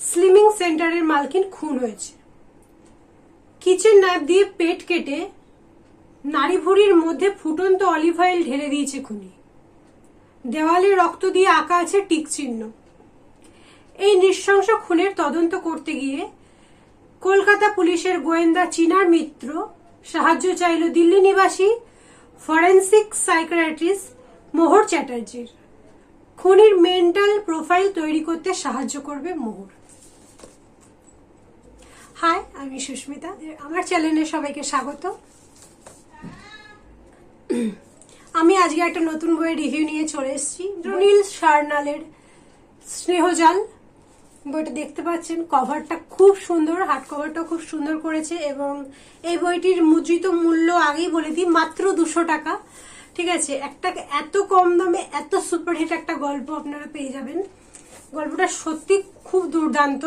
Slimming সেন্টারের মালকিন খুন হয়েছে। কিচেন নাইফ দিয়ে পেট কেটে নারী ভুঁড়ির মধ্যে ফুটন্ত অলিভ অয়েল ঢেলে দিয়েছে খুনি। দেওয়ালে রক্ত দিয়ে আঁকা আছে টিক চিহ্ন। এই নৃশংস খুনের তদন্ত করতে গিয়ে কলকাতা পুলিশের গোয়েন্দা চিনার মিত্র সাহায্য চাইল দিল্লি নিবাসী ফরেন্সিক সাইকিয়াট্রিস্ট মোহর চ্যাটার্জির। খুনির মেন্টাল প্রোফাইল তৈরি করতে সাহায্য করবে মোহর। হাই আমি সুস্মিতা। আমার চ্যানেলে সবাইকে স্বাগত। আমি আজকে একটা নতুন বইয়ের রিভিউ নিয়ে চলে এসেছি। রুনীল সার্নালের স্নেহজাল। বইটা দেখতে পাচ্ছেন কভারটা খুব সুন্দর হার্ড কভারটা খুব সুন্দর করেছে এবং এই বইটির মুদ্রিত মূল্য আগেই বলে দিই, মাত্র দুশো টাকা। ঠিক আছে, একটা এত কম দামে এত সুপারহিট একটা গল্প আপনারা পেয়ে যাবেন। গল্পটা সত্যি খুব দুর্দান্ত।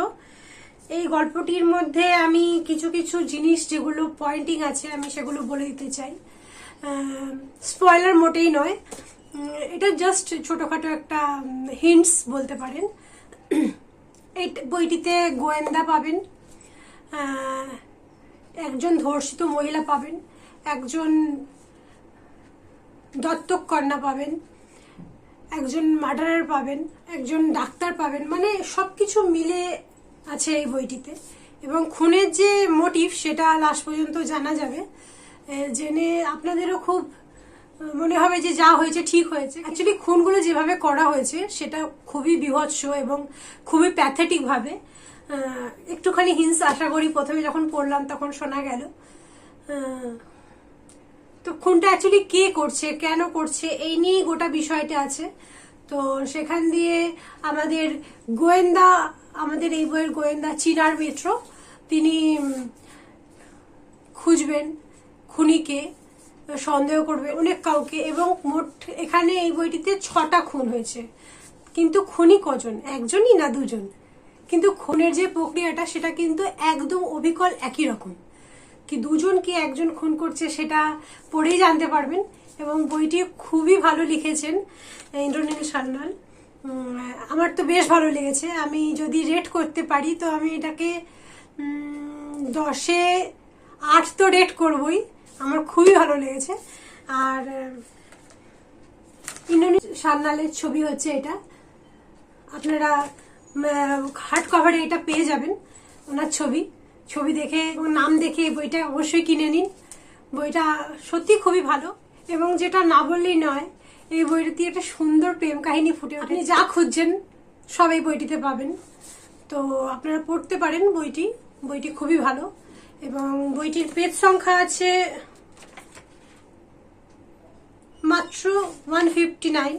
এই গল্পটির মধ্যে আমি কিছু কিছু জিনিস যেগুলো পয়েন্টিং আছে, আমি সেগুলো বলে দিতে চাই। স্পয়লার মোটেই নয়। এটা জাস্ট ছোটখাটো একটা হিন্টস বলতে পারেন। এই বইটিতে গোয়েন্দা পাবেন একজন ধর্ষিত মহিলা পাবেন, একজন দত্তক কন্যা পাবেন, একজন মার্ডারার পাবেন, একজন ডাক্তার পাবেন মানে সব কিছু মিলে আছে এই বইটিতে। এবং খুনের যে মোটিভ সেটা লাস্ট পর্যন্ত জানা যাবে। জেনে আপনাদেরও খুব মনে হবে যে যা হয়েছে ঠিক হয়েছে। অ্যাকচুয়ালি খুনগুলো যেভাবে করা হয়েছে, সেটা খুবই বিভৎস এবং খুবই প্যাথেটিকভাবে একটুখানি হিংস আশা করি প্রথমে যখন পড়লাম তখন শোনা গেল। তো খুনটা অ্যাকচুয়ালি কে করছে, কেন করছে, এই নিয়েই গোটা বিষয়টা আছে। তো সেখান দিয়ে আমাদের গোয়েন্দা আমাদের এই বইয়ের গোয়েন্দা চিনার মিত্র তিনি খুঁজবেন খুনিকে সন্দেহ করবে অনেক কাউকে এবং মোট এখানে এই বইটিতে ছটা খুন হয়েছে। কিন্তু খুনি কজন? একজনই না দুজন? কিন্তু খুনের যে প্রক্রিয়াটা সেটা কিন্তু একদম অবিকল একই রকম। কি দুজন কি একজন খুন করছে সেটা পড়েই জানতে পারবেন এবং বইটি খুবই ভালো লিখেছেন ইন্দ্রনীল সান্যাল। উম, আমার তো বেশ ভালো লেগেছে। আমি যদি রেট করতে পারি, তো আমি এটাকে দশে আট তো রেট করবই। আমার খুবই ভালো লেগেছে। আর ইন্দ্রনীল সান্যালের ছবি হচ্ছে এটা। আপনারা হার্ড কভারে এটা পেয়ে যাবেন, ওনার ছবি। ছবি দেখে নাম দেখে বইটা অবশ্যই কিনে নিন। বইটা সত্যি খুবই ভালো, এবং যেটা না বললেই নয় এই বইটিতে একটা সুন্দর প্রেম কাহিনী ফুটে ওঠে। আপনি যা খুঁজছেন সব এই বইটিতে পাবেন। তো আপনারা পড়তে পারেন বইটি। বইটি খুবই ভালো। এবং বইটির পেজ সংখ্যা আছে মাত্র ওয়ান ফিফটি নাইন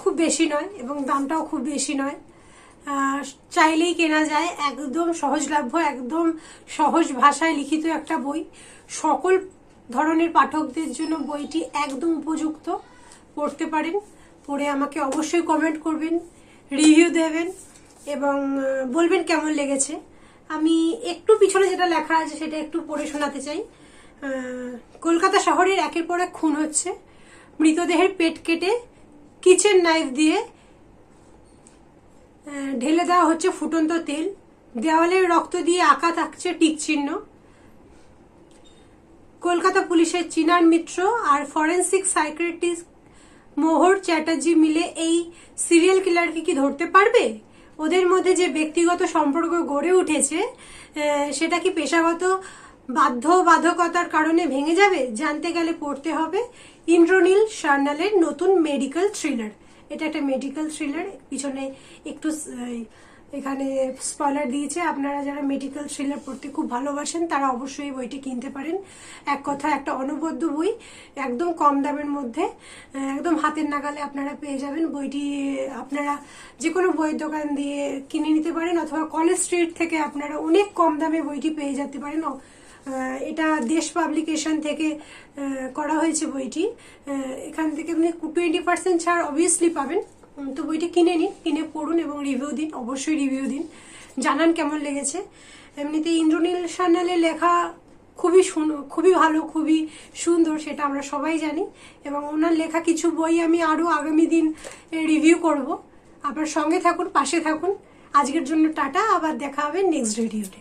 খুব বেশি নয় এবং দামটাও খুব বেশি নয়। চাইলেই কেনা যায়। একদম সহজলভ্য একদম সহজ ভাষায় লিখিত একটা বই। সকল ধরনের পাঠকদের জন্য বইটি একদম উপযুক্ত। পড়তে পারেন, পড়ে আমাকে অবশ্যই কমেন্ট করবেন রিভিউ দেবেন এবং বলবেন কেমন লেগেছে। আমি একটু পিছনে যেটা লেখা আছে সেটা একটু পড়ে শোনাতে চাই। কলকাতা শহরের একের পর এক খুন হচ্ছে। মৃতদেহের পেট কেটে কিচেন নাইফ দিয়ে ঢেলে দেওয়া হচ্ছে ফুটন্ত তেল। দেওয়ালের রক্ত দিয়ে আঁকা থাকছে টিক চিহ্ন। কলকাতা পুলিশের চিনার মিত্র আর ফরেন্সিক সাইকিয়াট্রিস্ট মোহর চ্যাটার্জি মিলে এই সিরিয়াল কিলারকে কি ধরতে পারবে? ওদের মধ্যে যে ব্যক্তিগত সম্পর্ক গড়ে উঠেছে সেটা কি পেশাগত বাধ্য বাধকতার কারণে ভেঙে যাবে? জানতে গেলে পড়তে হবে ইন্দ্রনীল সার্নালের নতুন মেডিকেল থ্রিলার এটা একটা মেডিকেল থ্রিলার পিছনে একটু এখানে স্পয়লার দিয়েছে, আপনারা যারা মেডিকেল থ্রিলার পড়তে খুব ভালোবাসেন, তারা অবশ্যই বইটি কিনতে পারেন। এক কথা, একটা অনবদ্য বই, একদম কম দামের মধ্যে একদম হাতের নাগালে আপনারা পেয়ে যাবেন। বইটি আপনারা যে কোনো বইয়ের দোকান দিয়ে কিনে নিতে পারেন, অথবা কলেজ স্ট্রিট থেকে আপনারা অনেক কম দামে বইটি পেয়ে যেতে পারেন। এটা দেশ পাবলিকেশন থেকে করা হয়েছে বইটি। এখান থেকে টোয়েন্টি পার্সেন্ট ছাড় অবভিয়াসলি পাবেন। তো বইটি কিনে নিন, কিনে পড়ুন এবং রিভিউ দিন, অবশ্যই রিভিউ দিন। জানান কেমন লেগেছে। এমনিতে ইন্দ্রনীল সান্যালের লেখা খুবই খুবই ভালো, খুবই সুন্দর, সেটা আমরা সবাই জানি। এবং ওনার লেখা কিছু বই আমি আরও আগামী দিন রিভিউ করব। আপনার সঙ্গে থাকুন, পাশে থাকুন। আজকের জন্য টাটা, আবার দেখা হবে নেক্সট ভিডিওতে